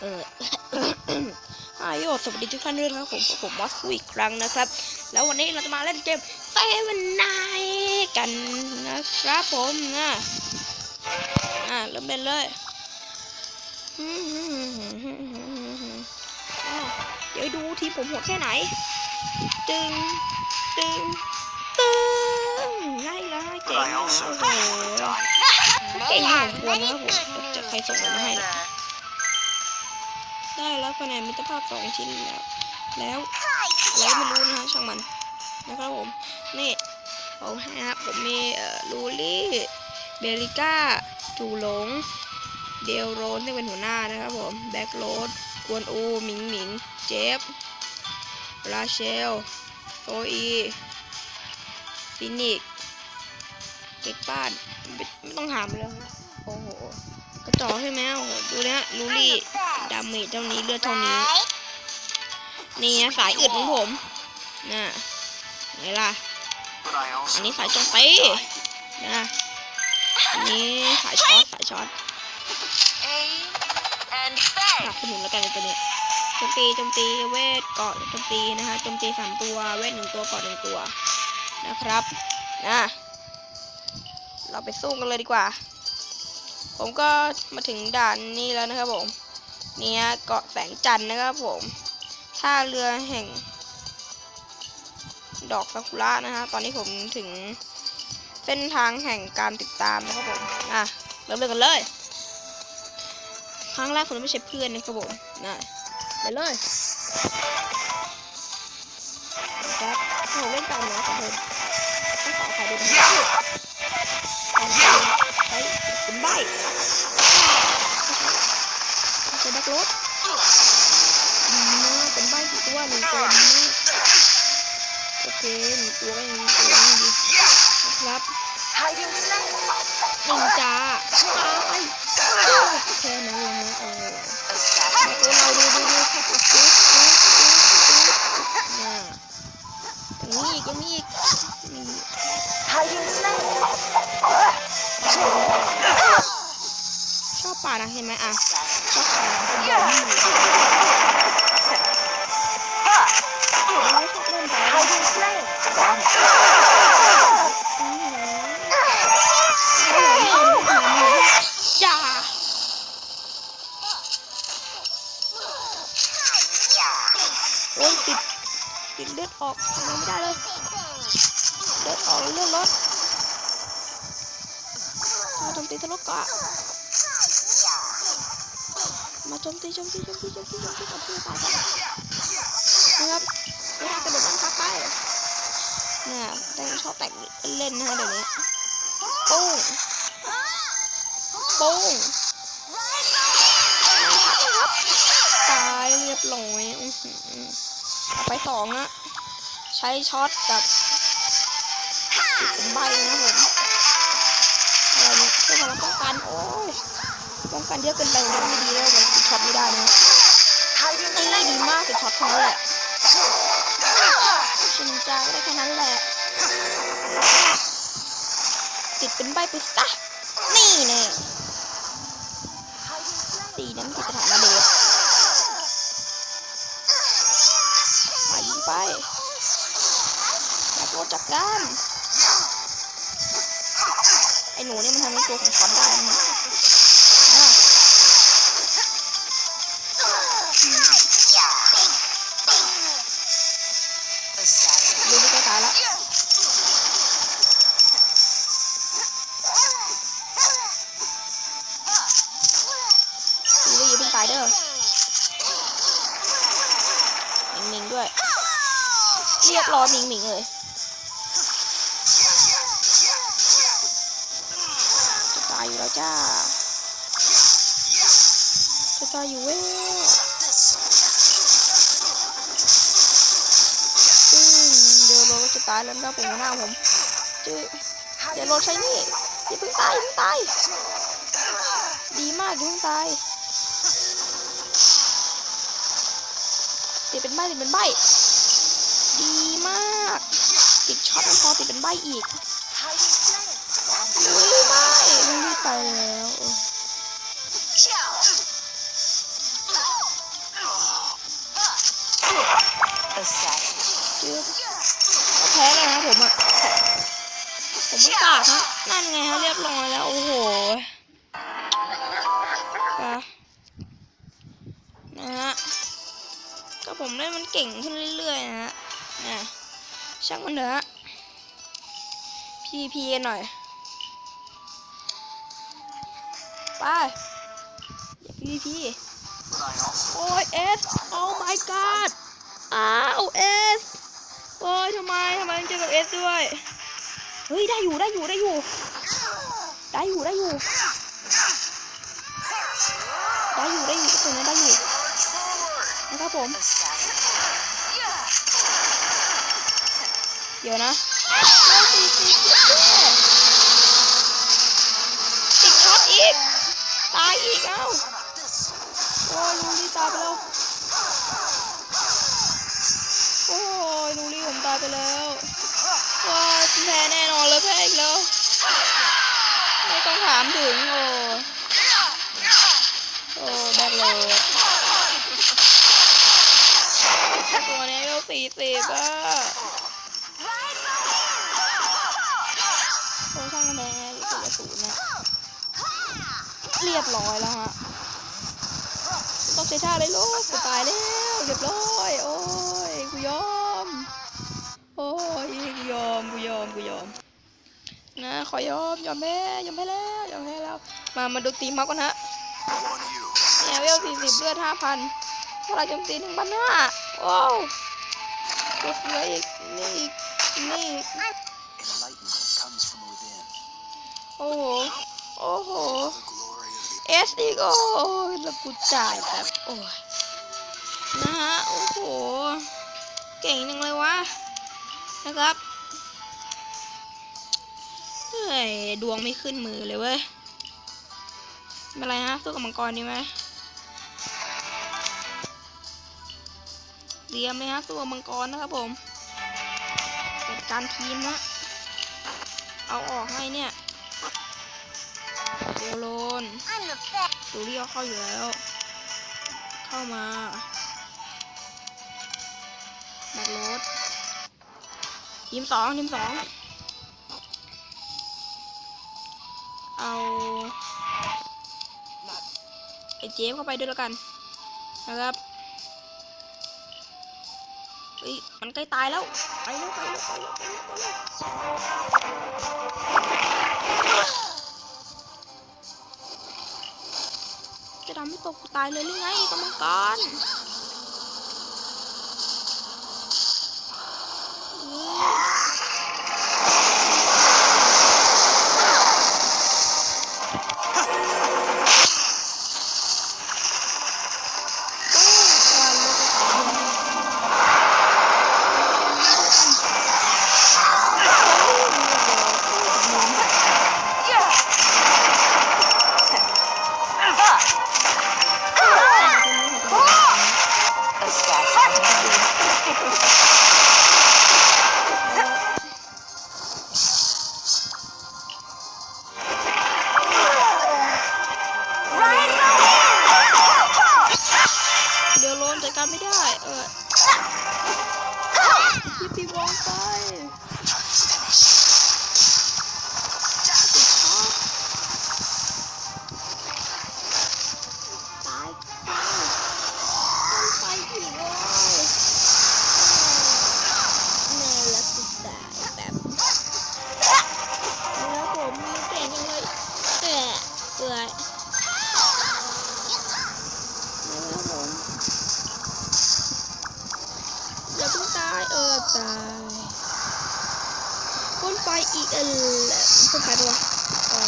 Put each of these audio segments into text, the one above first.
เออฮายโยสวัสดีทุกท่านด้วยนะครับผมผมมอสกูอีกครั้งนะครับ แล้ววันนี้เราจะมาเล่นเกมเซเว่นไนกันนะครับผมนะอ่าเริ่มเล่นเลยอ่าเดี๋ยวดูทีมผมโหดแค่ไหน ตึง ตึง ตึงง่ายละเจ๋ง I โอ้ also โหเก่ง They พอ have ควร many นะครับผม good จะ news ใครส่งมาให้ to นะ deliver. ได้แล้วคะแนนมิตรภาพสองชิ้นแล้ว แล้วอะไรก็ไม่รู้นะฮะช่างมันนะครับผมนี่ผมให้นะครับผมมีเอ่อลูลี่เบลิก้าจูหลง เดลโรนที่เป็นหัวหน้านะครับผมแบ็กโรดกวนอูหมิงหมิงเจฟราเชลโซอีฟินิกเก็กป้านไม่ไม่ต้องถามเลยโอ้โห กระจอกใช่ไหมโอ้โหดูนะลูลี่ดาเมจเท่านี้เลือดเท่านี้ นี่นะสายอึดของผมน่ะไงล่ะ อันนี้สายโจงตีนะอันนี้สายช็อตสายช็อต Aim and ส fire. นับสนุนแล้วกันตัวเนี้ยโจมตีโจมตีเวทเกาะโจมตีนะฮะโจมตีสามตัวเวทหนึ่งตัวเกาะหนึ่งตัวนะครับนะเราไปสู้กันเลยดีกว่า ผมก็มาถึงด่านนี้แล้วนะครับผม เนี่ยเกาะแสงจันทร์นะครับผมท่าเรือแห่ง ดอกซากุระนะฮะตอนนี้ผมถึงเส้นทางแห่งการติดตามนะครับผม อะ เริ่มเล่นกันเลย ครั้งแรกผมไม่ใช่เพื่อนนะครับผมนะไปเลยครับผมเล่นตามนะขอโทษต้องขออภัยด้วยนะ ใช้แบ็คโรดดีนะเป็นใบกี่ตัวหนึ่งตัวดีมากโอเคหนึ่งตัวก็ยังมีตัวยังดีนะครับ Hiding sight. นินจาตายแค่นั้นเลยฮะเออ Assassin. ตัวเราดูดูดูครับจุ๊บจุ๊บจุ๊บจุ๊บน่ะยังมีอีกยังมีอีกมีานะเห็นไหมอะ Assassin. ชอบป่านะเป็นบอลนี่ชอบเล่นไป Hiding sight. จ้าโอ้ยติดติดเลือดออกทำไม่ได้เลยเลือดออกเลือดลด มาโจมตีโจมตีโจมตีโจมตีโจมตีโจมตีกับเพื่อนตายนะครับเวลากระโดดน้ำพักไปเนี่ยแต่งชอบแต่งเล่นนะฮะเดี๋ยวนี้ปุ้งปุ้งตายเรียบร้อยอื้อหือเอาไปสองนะใช้ช็อตกับใบนะผมอะไรเนี่ยเพื่อมาป้องกันโอ้ย ป้องกันเยอะเกินไปผมไม่ดีแล้วมันติดช็อตไม่ได้นะตีดีมากติดช็อตแค่นั้นแหละชินจาก็ได้แค่นั้นแหละ ติดเป็นใบไปซะนี่แน่ตีนั้นติดกระถางมาเดียวมายิงไปแล้วโดจับด้านไอ้หนูเนี่ยมันทำให้ตัวของช็อตได้นะาอย่าเพิ่งตายเด้อหมิงด้วย เรียบร้อยมิงมิงเลยจะตายอยู่แล้วจ้าจะตายอยู่เว้ยซึ่งเดี๋ยวเราจะตายแล้วนะผมหัวหน้าผมจื้อเดี๋ยวเราใช้นี่อย่าเพิ่งตายอย่าเพิ่งตาย ดีมากอย่าเพิ่งตาย ติดเป็นใบติดเป็นใบดีมาก ติดช็อตพอติดเป็นใบอีกลุยใบไม่ไปแล้วแพ้แล้วนะผมอะผมไม่กล้าครับนั่นไงฮะเรียบร้อยแล้ว โอ้โห ผมเล่นมันเก่งขึ้นเรื่อยๆนะฮะนะช่างมันเถอะฮะ PVP กันหน่อย ไป PVP โอ้ย S Oh my god อ้าว S โอ้ยทำไมทำไมเจอกับ S ด้วย เฮ้ย ได้อยู่ได้อยู่ได้อยู่ ได้อยู่ได้อยู่ได้อยู่ได้อยู่ตัวนี้ได้อยู่ ครับผม เดี๋ยวนะติดช็อตอีก ตายอีกเอ้าโอ้ยลูลี่ตายไปแล้ว โอ้ยลูลี่ผมตายไปแล้วว้าแพ้แน่นอนเลยแพ้อีกแล้ว ไม่ต้องถามถึงโอ้โอ้แบกเลยตัวนี้เรา สี่สิบอะโอ้ช่างมันแดงรู้สึกจะศูนย์เนี่ยเรียบร้อยแล้วฮะต้องใช้ท่าเลยลูกกูตายแล้วเรียบร้อยโอ้ยกูยอมโอ้ยกูยอมกูยอมกูยอมนะขอยอมยอมแพ้ยอมแพ้แล้วยอมแพ้แล้วมามาดูตีมเขากันฮะเนี่ยเวลสี่สิบเลือดห้าพันพลังโจมตีหนึ่งพันห้าโอ้วตัว เสืออีกนี่อีกนี่อีก Enlightenment comes from within. โอ้โห โอ้โห The glory of the เอสอีกโอ้ยแล้วกูจ่ายแบบโอ้ยนะฮะ โอ้โห เก่งจังเลยวะ นะครับ เฮ้ย ดวงไม่ขึ้นมือเลยเว้ยไม่เป็นไรฮะ สู้กับมังกรดีไหม เตรียมเลยฮะสู้กับมังกรนะครับผมจัดการทีมนะ เอาออกให้เนี่ยเดียวโลน I'm the best. ดูเรียวเข้าอยู่แล้ว เข้ามาแบกรถทีมสองทีมสองเอาไอเจฟเข้าไปด้วยแล้วกันนะครับ เฮ้ย มันใกล้ตายแล้ว ไปแล้วไปแล้วไปแล้วไปแล้วไปแล้วจะทำให้ตกตายเลยหรือไงกรรมการ อีกเออพ่นไฟตัวะอ๋อ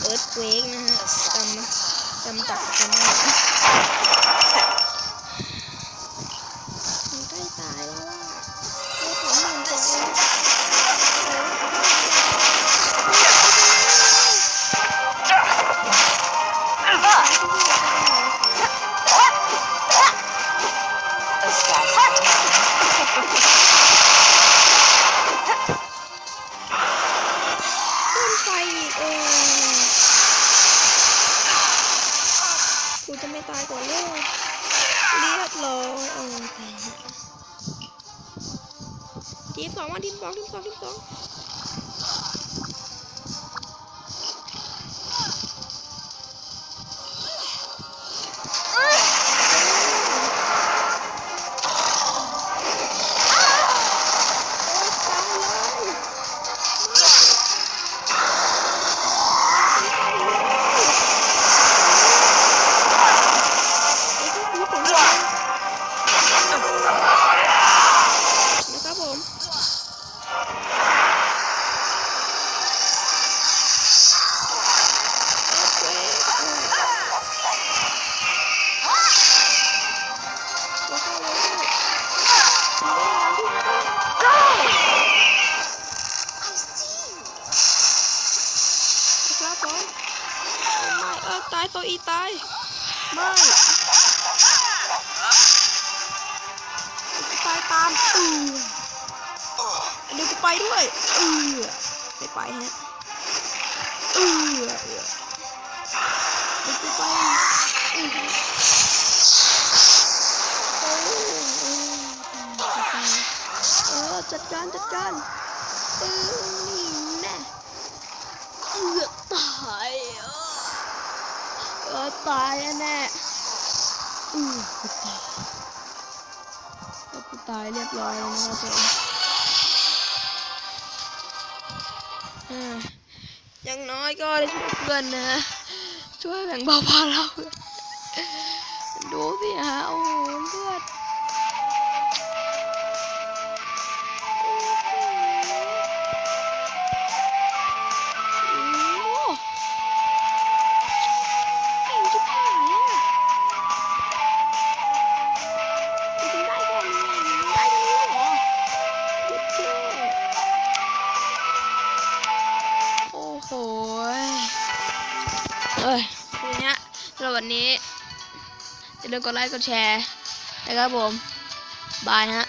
เอิร์ธเวกนะฮะจำจำจับจำได้ ทีสองมาทีมสองทีมสองทีมสอง ตายโซอีตายไม่กูตายตามเออเดี๋ยวกูไปด้วยเออไม่ไปฮะเออเอเดี๋ยวกูไปออโอ้โหเออจัดการจัดการเออนี่แน่เออตายเออเออ ตายแน่ๆอือกูตายแล้วกูตายเรียบร้อยแล้วนะครับผมอย่างน้อยก็ได้ช่วยเพื่อนนะ ช่วยแบ่งเบาภาระเพื่อนดูสิฮะ โอ้โหเลือด ลืมกดไลค์กดแชร์นะครับผม บายฮะ